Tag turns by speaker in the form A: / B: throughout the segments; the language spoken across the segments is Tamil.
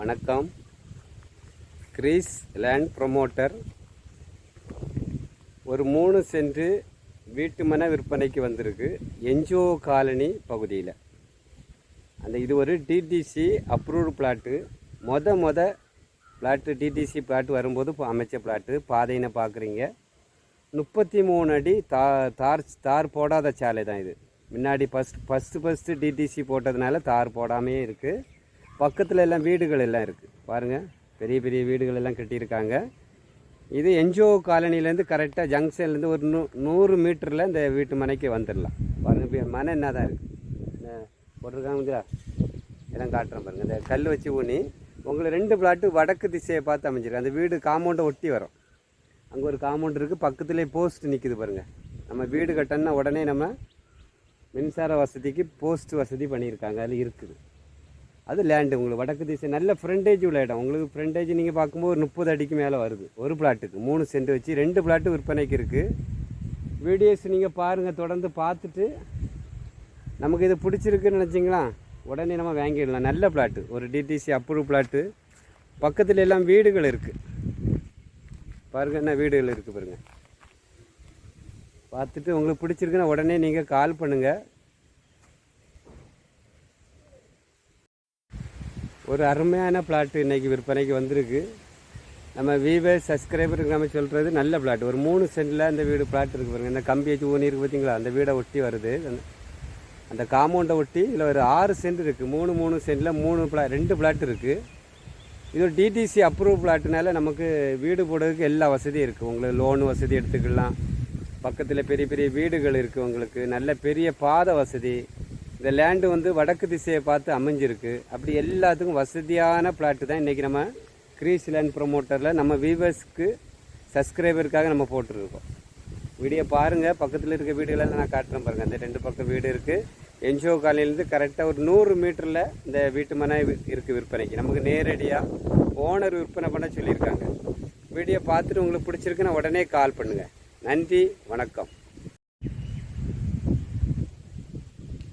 A: வணக்கம். Grace Land promoter. ஒரு மூணு சென்று வீட்டு மன விற்பனைக்கு வந்திருக்கு. என்ஜிஓ காலனி பகுதியில். அந்த இது ஒரு டிடிசி அப்ரூவ்டு பிளாட்டு மொத மொத பிளாட்டு டிடிசி பிளாட் வரும்போது அமைச்ச பிளாட்டு பாதையினை பார்க்குறீங்க முப்பத்தி மூணு அடி தா தார் தார் போடாத சாலை தான் இது. முன்னாடி ஃபஸ்ட் ஃபஸ்ட்டு ஃபஸ்ட்டு டிடிசி போட்டதுனால தார் போடாமையே இருக்குது பக்கத்தில் எல்லாம் வீடுகள் எல்லாம் இருக்குது பாருங்கள் பெரிய பெரிய வீடுகள் எல்லாம் கட்டியிருக்காங்க. இது என்ஜிஓ காலனிலேருந்து கரெக்டாக ஜங்ஷன்லேருந்து ஒரு நூ நூறு மீட்டரில் இந்த வீட்டு மனைக்கு வந்துடலாம். பாருங்கள் மனை என்ன தான் இருக்குது இந்த போட்டிருக்காங்க எல்லாம் காட்டுறேன் பாருங்கள் இந்த கல் வச்சு ஊனி உங்களுக்கு ரெண்டு பிளாட்டு வடக்கு திசையை பார்த்து அமைஞ்சிருக்கு அந்த வீடு காம்பவுண்டை ஒட்டி வரும். அங்கே ஒரு காம்பவுண்ட் இருக்குது பக்கத்துலேயே போஸ்ட் நிற்கிது பாருங்கள் நம்ம வீடு கட்டணும்னா உடனே நம்ம மின்சார வசதிக்கு போஸ்ட் வசதி பண்ணியிருக்காங்க. அதில் இருக்குது. அது லேண்டு உங்களுக்கு. வடக்கு திசை நல்ல ஃப்ரண்டேஜ் உள்ள இடம். உங்களுக்கு ஃப்ரண்டேஜ் நீங்கள் பார்க்கும்போது ஒரு முப்பது அடிக்கு மேலே வருது. ஒரு பிளாட்டுக்கு மூணு சென்ட் வச்சு ரெண்டு பிளாட்டு விற்பனைக்கு இருக்குது வீடியோஸ் நீங்கள் பாருங்கள் தொடர்ந்து பார்த்துட்டு நமக்கு இது பிடிச்சிருக்குன்னு நினச்சிங்களா? உடனே நம்ம வாங்கிடலாம். நல்ல பிளாட்டு ஒரு டிடிசி அப்ரூவ் பிளாட்டு பக்கத்தில் எல்லாம் வீடுகள் இருக்குது பாருங்க என்ன வீடுகள் இருக்குது பாருங்கள் பார்த்துட்டு உங்களுக்கு பிடிச்சிருக்குன்னா உடனே நீங்கள் கால் பண்ணுங்கள் ஒரு அருமையான பிளாட்டு இன்றைக்கி விற்பனைக்கு வந்திருக்கு. நம்ம வீவர் சப்ஸ்கிரைபருக்கு நம்ம சொல்கிறது நல்ல பிளாட் ஒரு மூணு சென்டில் அந்த வீடு பிளாட் இருக்கு பாருங்கள் இந்த கம்பி வச்சு ஊனி இருக்கு பார்த்தீங்களா அந்த வீடை ஒட்டி வருது. அந்த- அந்த காம்பவுண்டை ஒட்டி இதில் ஒரு ஆறு சென்ட் இருக்குது மூணு மூணு சென்டில் மூணு பிளா ரெண்டு பிளாட் இருக்குது இது ஒரு டிடிசி அப்ரூவ் பிளாட்டுனால நமக்கு வீடு போடுறதுக்கு எல்லா வசதியும் இருக்குது உங்களுக்கு லோன் வசதி எடுத்துக்கலாம். பக்கத்தில் பெரிய பெரிய வீடுகள் இருக்குது உங்களுக்கு. நல்ல பெரிய பாதை வசதி. இந்த லேண்டு வந்து வடக்கு திசையை பார்த்து அமைஞ்சிருக்கு. அப்படி எல்லாத்துக்கும் வசதியான பிளாட்டு தான் இன்றைக்கி நம்ம கிரீஸ் லேண்ட் ப்ரொமோட்டரில் நம்ம வியூவர்ஸ்க்கு சப்ஸ்கிரைபருக்காக நம்ம போட்டிருக்கோம். வீடியோ பாருங்கள் பக்கத்தில் இருக்க வீடுகளெல்லாம் நான் காட்டுறேன் பாருங்கள் அந்த ரெண்டு பக்கம் வீடு இருக்குது என்ஜிஓ காலனிலேருந்து கரெக்டாக ஒரு நூறு மீட்டரில் இந்த வீட்டு மனை இருக்குது விற்பனைக்கு. நமக்கு நேரடியாக ஓனர் விற்பனை பண்ண சொல்லியிருக்காங்க. வீடியோ பார்த்துட்டு உங்களுக்கு பிடிச்சிருக்குன்னா உடனே கால் பண்ணுங்கள் நன்றி. வணக்கம்.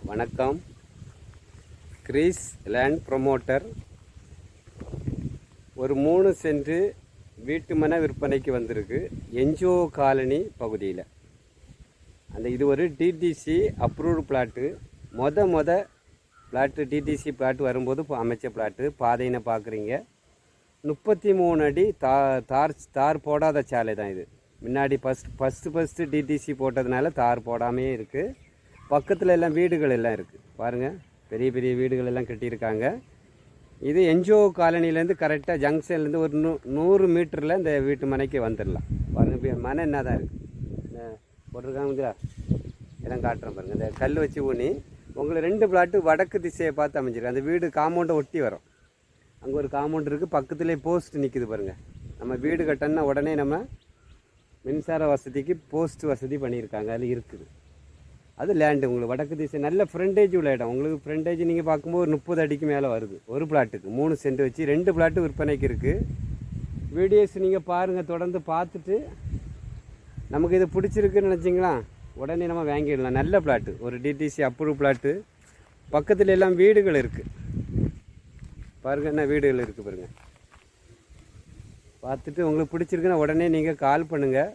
A: வணக்கம். Grace Land promoter. ஒரு மூணு சென்று வீட்டு மன விற்பனைக்கு வந்திருக்கு. என்ஜிஓ காலனி பகுதியில். அந்த இது ஒரு டிடிசி அப்ரூவ்டு பிளாட்டு. மொத மொத பிளாட்டு டிடிசி பிளாட் வரும்போது இப்போ அமைச்ச பிளாட்டு. பாதையினை பார்க்குறீங்க முப்பத்தி மூணு அடி தா தார் தார் போடாத சாலை தான் இது. முன்னாடி ஃபஸ்ட் ஃபஸ்ட்டு ஃபஸ்ட்டு டிடிசி போட்டதுனால தார் போடாமையே இருக்குது பக்கத்தில் எல்லாம் வீடுகள் எல்லாம் இருக்குது பாருங்கள் பெரிய பெரிய வீடுகள் எல்லாம் கட்டியிருக்காங்க. இது என்ஜிஓ காலனிலேருந்து கரெக்டாக ஜங்ஷன்லேருந்து ஒரு நூ நூறு மீட்டரில் இந்த வீட்டு மனைக்கு வந்துடலாம் பாருங்கள் மனை என்ன தான் இருக்குது இந்த போட்டிருக்காங்க எல்லாம் காட்டுறேன் பாருங்கள் இந்த கல் வச்சு ஊனி உங்களை ரெண்டு பிளாட்டு வடக்கு திசையை பார்த்து அமைஞ்சிருக்கு. அந்த வீடு காம்பவுண்டை ஒட்டி வரும். அங்கே ஒரு காம்பவுண்ட் இருக்குது பக்கத்துலேயே போஸ்ட் நிற்குது பாருங்கள் நம்ம வீடு கட்டணும்னா உடனே நம்ம மின்சார வசதிக்கு போஸ்ட் வசதி பண்ணியிருக்காங்க. அதில் இருக்குது. அது லேண்டு உங்களுக்கு வடக்கு திசை நல்ல ஃப்ரண்டேஜ் உள்ள இடம். உங்களுக்கு ஃப்ரண்டேஜ் நீங்கள் பார்க்கும்போது ஒரு முப்பது அடிக்கு மேலே வருது. ஒரு பிளாட்டுக்கு மூணு சென்ட் வச்சு ரெண்டு பிளாட்டு விற்பனைக்கு இருக்குது வீடியோஸ் நீங்கள் பாருங்கள் தொடர்ந்து பார்த்துட்டு நமக்கு இது பிடிச்சிருக்குன்னு நினச்சிங்களா? உடனே நம்ம வாங்கிடலாம். நல்ல பிளாட்டு ஒரு டிடிசி அப்ரூவ் பிளாட்டு பக்கத்தில் எல்லாம் வீடுகள் இருக்குது பாருங்க என்ன வீடுகள் இருக்குது பாருங்கள் பார்த்துட்டு உங்களுக்கு பிடிச்சிருக்குன்னா உடனே நீங்கள் கால் பண்ணுங்கள்